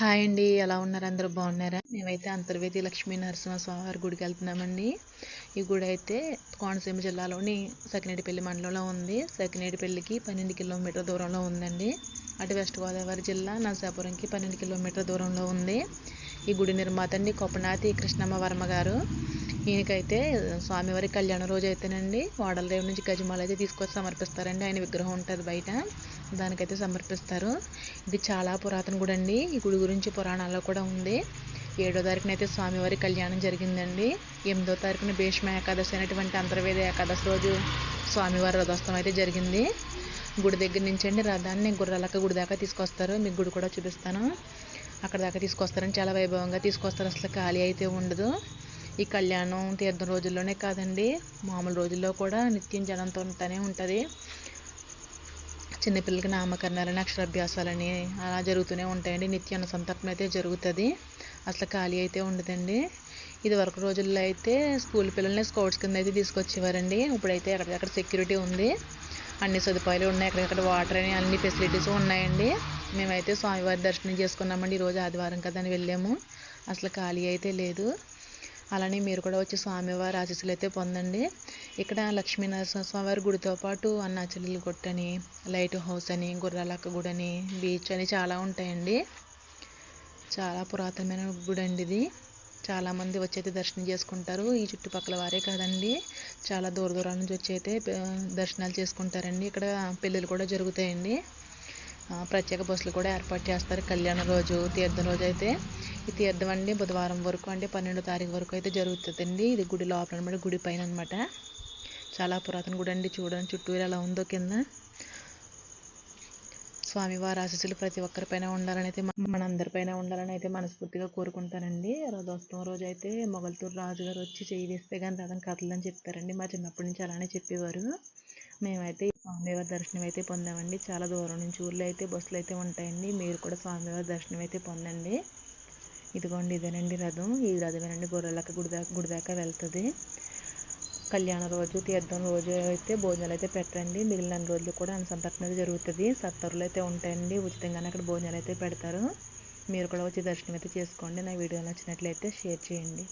Hi అండి. ఎలా ఉన్నారు? అందరూ బాగున్నారా? మేమైతే అంతర్వేది లక్ష్మీ నరసింహ స్వామివారి గుడికి వెళ్తున్నామండి. ఈ గుడి అయితే కోనసీమ జిల్లాలోని సకినేటిపల్లి మండలంలో ఉంది. సకినేటిపల్లికి పన్నెండు కిలోమీటర్ దూరంలో ఉందండి. అటు వెస్ట్ గోదావరి జిల్లా నరసాపురంకి పన్నెండు కిలోమీటర్ దూరంలో ఉంది. ఈ గుడి నిర్మాత అండి కొప్పనాతి కృష్ణమ్మ వర్మ గారు. ఈయనకైతే స్వామివారి కళ్యాణ రోజు అయితేనండి వాడలరేవు నుంచి గజమాల అయితే తీసుకొచ్చి సమర్పిస్తారండి. ఆయన విగ్రహం ఉంటుంది బయట. దానికైతే సమర్పిస్తారు. ఇది చాలా పురాతన గుడి అండి. ఈ గుడి గురించి పురాణాల్లో కూడా ఉంది. ఏడో తారీఖున అయితే స్వామివారి కళ్యాణం జరిగిందండి. ఎనిమిదో తారీఖున భీష్మ ఏకాదశి అనేటువంటి అంతర్వేద ఏకాదశి రోజు స్వామివారి రథోత్సవం అయితే జరిగింది. గుడి దగ్గర నుంచి అండి రథాన్ని గుర్రాలక్క గుడి దాకా తీసుకొస్తారు. మీకు గుడి కూడా చూపిస్తాను. అక్కడ దాకా తీసుకొస్తారని చాలా వైభవంగా తీసుకొస్తారు. అసలు ఖాళీ అయితే ఉండదు. ఈ కళ్యాణం తీర్థం రోజుల్లోనే కాదండి. మామూలు రోజుల్లో కూడా నిత్యం జనంతో ఉంటూనే ఉంటుంది. చిన్నపిల్లలకి నామకరణాలని అక్షరాభ్యాసాలని అలా జరుగుతూనే ఉంటాయండి. నిత్య అనుసంతర్పణ అయితే జరుగుతుంది. అసలు ఖాళీ అయితే ఉండదండి. ఇది వరకు రోజుల్లో అయితే స్కూల్ పిల్లల్ని స్కౌట్స్ కింద అయితే తీసుకొచ్చేవారండి. ఇప్పుడైతే అక్కడ సెక్యూరిటీ ఉంది. అన్ని సదుపాయాలు ఉన్నాయి. ఎక్కడెక్కడ వాటర్ అని అన్ని ఫెసిలిటీస్ ఉన్నాయండి. మేమైతే స్వామివారి దర్శనం చేసుకున్నామండి. ఈరోజు ఆదివారం కదా అని వెళ్ళాము. అసలు ఖాళీ అయితే లేదు. అలానే మీరు కూడా వచ్చి స్వామివారి ఆశీస్సులు అయితే పొందండి. ఇక్కడ లక్ష్మీనరసింహ స్వామివారి గుడితో పాటు అన్నాచల్లి గుట్టని లైట్ హౌస్ అని గుర్రాలక్క గుడి అని బీచ్ అని చాలా ఉంటాయండి. చాలా పురాతనమైన గుడి అండి ఇది. చాలామంది వచ్చి అయితే దర్శనం చేసుకుంటారు. ఈ చుట్టుపక్కల వారే కాదండి. చాలా దూర దూరాల నుంచి వచ్చి అయితే దర్శనాలు చేసుకుంటారండి. ఇక్కడ పెళ్ళిళ్ళు కూడా జరుగుతాయండి. ప్రత్యేక బస్సులు కూడా ఏర్పాటు చేస్తారు. కళ్యాణ రోజు తీర్థం రోజు అయితే. ఈ తీర్థం అండి బుధవారం వరకు అంటే పన్నెండో తారీఖు వరకు అయితే జరుగుతుందండి. ఇది గుడి లోపల అనమాట గుడి పైన అనమాట చాలా పురాతన గుడి అండి చూడండి చుట్టూరు ఎలా ఉందో కింద. స్వామివారి ఆశీస్సులు ప్రతి ఒక్కరిపైన ఉండాలని అయితే మనందరిపైన ఉండాలని అయితే మనస్ఫూర్తిగా కోరుకుంటానండి. రథోత్సవం రోజు అయితే మొగల్తూరు రాజుగారు వచ్చి చేయి వేస్తే కానీ రథం కథలని చెప్తారండి. మా చిన్నప్పటి నుంచి అలానే చెప్పేవారు. మేమైతే స్వామివారి దర్శనం అయితే పొందామండి. చాలా దూరం నుంచి ఊళ్ళో అయితే బస్సులు అయితే ఉంటాయండి. మీరు కూడా స్వామివారి దర్శనం అయితే పొందండి. ఇదిగోండి ఇదేనండి రథం. ఈ రథమేనండి గొర్రెలక్క గుడి దాకా గుడి దాకా వెళ్తుంది. కళ్యాణ రోజు తీర్థం రోజు అయితే భోజనాలు అయితే పెట్టండి మిగిలిన రోజులు కూడా సంతర్పణ జరుగుతుంది. సత్తరులు అయితే ఉంటాయండి. ఉచితంగానే అక్కడ భోజనాలు అయితే పెడతారు. మీరు కూడా వచ్చి దర్శనం అయితే చేసుకోండి. నా వీడియో నచ్చినట్లయితే షేర్ చేయండి.